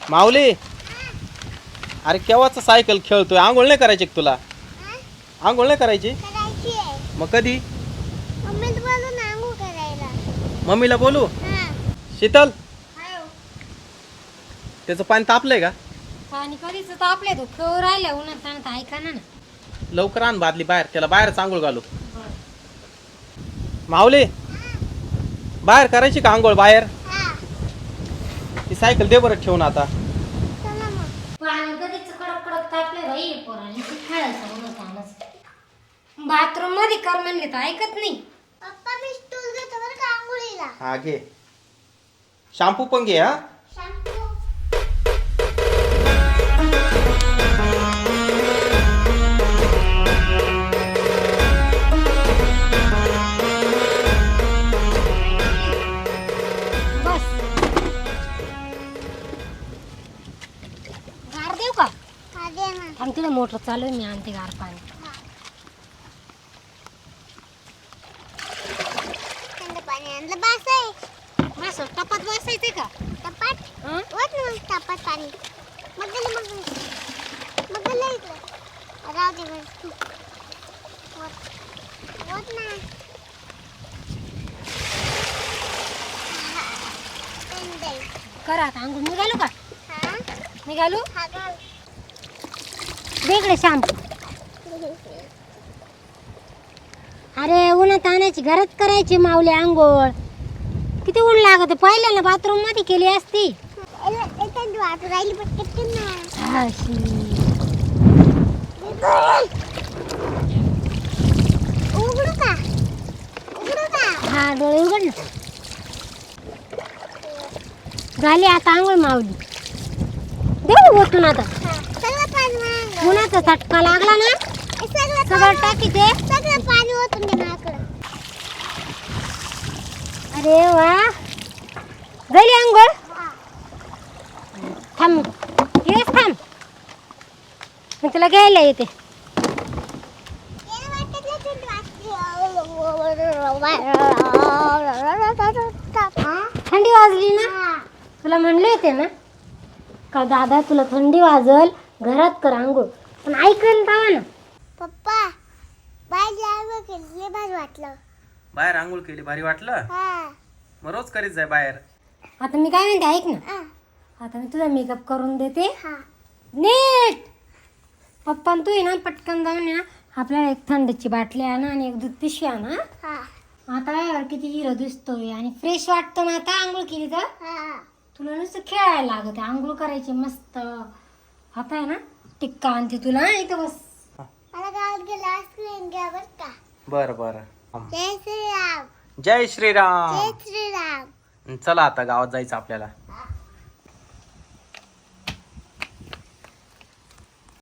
माऊली अरे केव्हाच सायकल खेळतोय? आंघोळ नाही करायची का तुला? आंघोळ नाही करायची? करायची आहे. मग कधी? मम्मी बोलून आंघोळ करायला. मम्मीला बोलू? हा. शीतल? त्याचं पाणी तापलंय का? पाणी कधीच तापले तो खेळ राहिल्या उन्हात ऐका ना लवकर आण बादली बाहेर त्याला बाहेर आंघोळ घालू. माऊली बाहेर करायची का आंघोळ बाहेर? हा सायकल दे बरं ठेवून आता. चला मग. पाणी कधीच कडक कडक तापले बाई पोराने खेळायचं उन्हात बाथरूममध्ये कर म्हणले तर ऐकत नाही. पप्पा मी स्टूल घेतो बरं का आंघोळीला. हा घे. शॅम्पू पण घे हा. थांब तिला मोटर चालू आहे, मी आणते गार पाणी. पाणी आणलं बास आहे. बस टपात बसायचंय का? टपाट हं? वत ना मग पाणी. मग गेलं मग मग गेलं इकडं. राहू दे वत ना. करा आता अंघोळ निघालो का? हा? निघालो? हा घाल. वेगळे शॅम्पू अरे उन्हात आणायची घरात करायची माऊली आंघोळ. किती ऊन लागत पहिल्याला बाथरूममध्ये केली असती. हा डोळे उघड ना. झाली आता आंघोळ माऊली. देऊ ओतून आता हा. सगळं पाणी वाहून उन्हाचा चटका लागला ना? सगळं टाकी ते सगळं पाणी ओतून दे माझ्याकडं. अरे वा. झाली आंघोळ? हा. थांब येस थांब. मी तुला घ्यायला येते. थंडी वाजली ना. तुला म्हणले होते ना? का दादा तुला थंडी वाजल? घरात कर आंघोळ. पण ऐकल तावा ना पप्पा बाय केलं भारी वाटलं. बाहेर आंघोळ केली भारी वाटलं? हा. मग रोज करीत जाय बाहेर. आता मी काय म्हणते ऐक ना. हा. आता मी तुझा मेकअप करून देते. हा. नीट. पप्पा आणि तू आहे ना पटकन जाऊन आहे ना. आपल्याला एक थंडीची बाटली आणा आणि एक दूध पिशवी आणा. हा. आता काय किती हिरो दिसतोय आणि फ्रेश वाटतं ना आता आंघोळ केली तर? हा. तुला नुसतं खेळायला लागत आहे आंघोळ करायची मस्त. आता आहे ना टिक्का आणते तुला इथं बस. मला गावात गेलं आईस्क्रीम घ्या बर का. बरं बरं. जय श्रीराम. जय श्रीराम. जय श्रीराम. चला आता गावात जायचं आपल्याला.